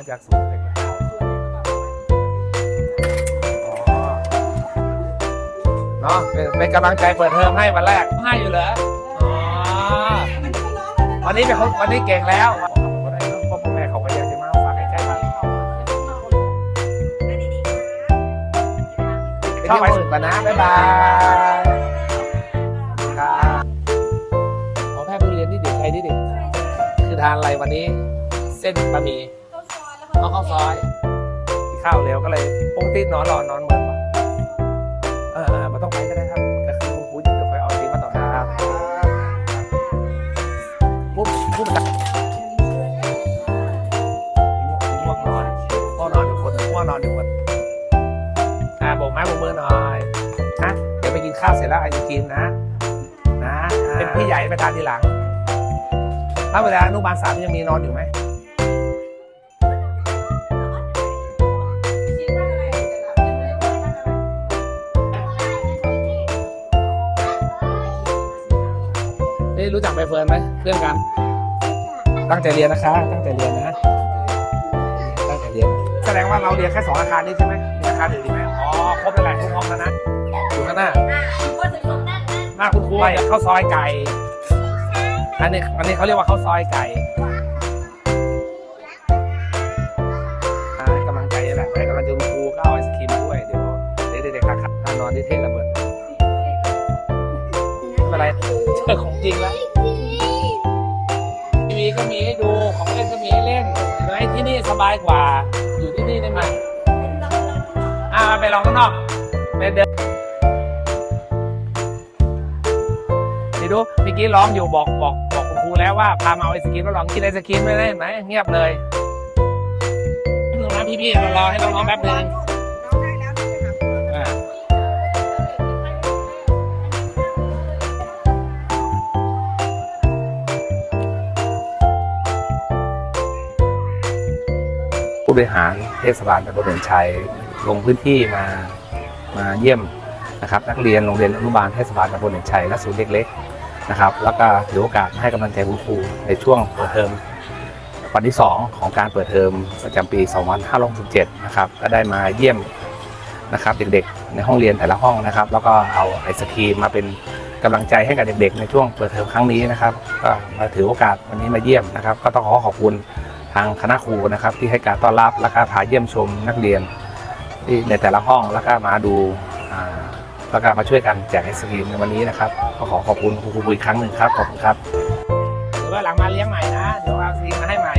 มาจากศูนย์เด็กอ๋อเนาะเป็นเป็นกำลังใจเปิดเทอมให้วันแรกให้อยู่เหรออ๋อวันนี้เป็นคนวันนี้เก่งแล้ววันนี้พ่อพ่อแม่เขาก็อยากจะมาฝากใกล้ๆบ้านชอบไปสุดกันนะบ๊ายบายครับขอแพทย์ผู้เรียนที่เด็กใครที่เด็กคือทานอะไรวันนี้ เส้นบะหมี่ เอาข้าวซอยกินข้าวเร็วก็เลยปกตินอนรอนอนเหมือนวะเออเออไม่ต้องไปก็ได้ครับแต่คือผมพูดอยู่เดี๋ยวค่อยเอาทีมาต่อครับปุ๊บปุ๊บมันง่วงนอนง่วงนอนอยู่คนง่วงนอนอยู่คนอ่าโบกไม้โบกมือหน่อยนะเดี๋ยวไปกินข้าวเสร็จแล้วไอ้จะกินนะ นะเป็นพี่ใหญ่ไปทานทีหลังถ้าเวลาอนุบาลสามยังมีนอนอยู่ไหม เอ้ยรู้จักใบเฟิร์นไหมเพื่อนกัน ตั้งใจเรียนนะคะ ตั้งใจเรียนนะ ตั้งใจเรียน แสดงว่าเราเรียนแค่สองอาคารนี้ใช่ไหมมีอาคารอื่นอีกไหมอ๋อ ครบแล้วแหละทุกห้องแล้วนะอยู่ข้างหน้าหน้าคุณครูเนี่ยข้าวซอยไก่ อันนี้อันนี้เขาเรียกว่าข้าวซอยไก่ให้ ไม่เป็นไรเจอของจริงแล้วทีวีก็มีให้ดูของเล่นก็มีให้เล่นเห็นไหมที่นี่สบายกว่า อยู่ที่นี่ได้ไหมอ่าไปลองข้างนอกไปเดินดีดูเมื่อกี้ร้องอยู่บอกบอกบอกคุณครูแล้วว่าพามาเอาไอศกรีมแล้วลองกินไอศกรีมไม่ได้ไหมเงียบเลยนึงนะพี่ๆเรารอให้น้องๆแป๊บนึง บริหารเทศบาลตำบลเด่นชัยลงพื้นที่มามาเยี่ยมนะครับนักเรียนโรงเรียนอนุบาลเทศบาลตำบลเด่นชัยและศูนย์เด็กเล็กนะครับแล้วก็ถือโอกาสให้กำลังใจคุณครูในช่วงเปิดเทอมวันที่ 2 ของการเปิดเทอมประจำปี 2567 นะครับก็ได้มาเยี่ยมนะครับเด็กๆ ในห้องเรียนแต่ละห้องนะครับ แล้วก็เอาไอศครีมมาเป็นกำลังใจให้กับเด็กๆ ในช่วงเปิดเทอมครั้งนี้นะครับ ก็มาถือโอกาสวันนี้มาเยี่ยมนะครับ ก็ต้องขอขอบคุณางคณะครูนะครับ ที่ให้การต้อนรับและก็พาเยี่ยมชมนักเรียนที่ในแต่ละห้องแล้วก็มาดูแล้วก็มาช่วยกันแจกไอศครีมในวันนี้นะครับก็ขอขอบคุณครูครูอีกครั้งหนึ่งครับขอบคุณครับหรือว่าหลังมาเลี้ยงใหม่นะเดี๋ยวเอาซีมาให้ใหม่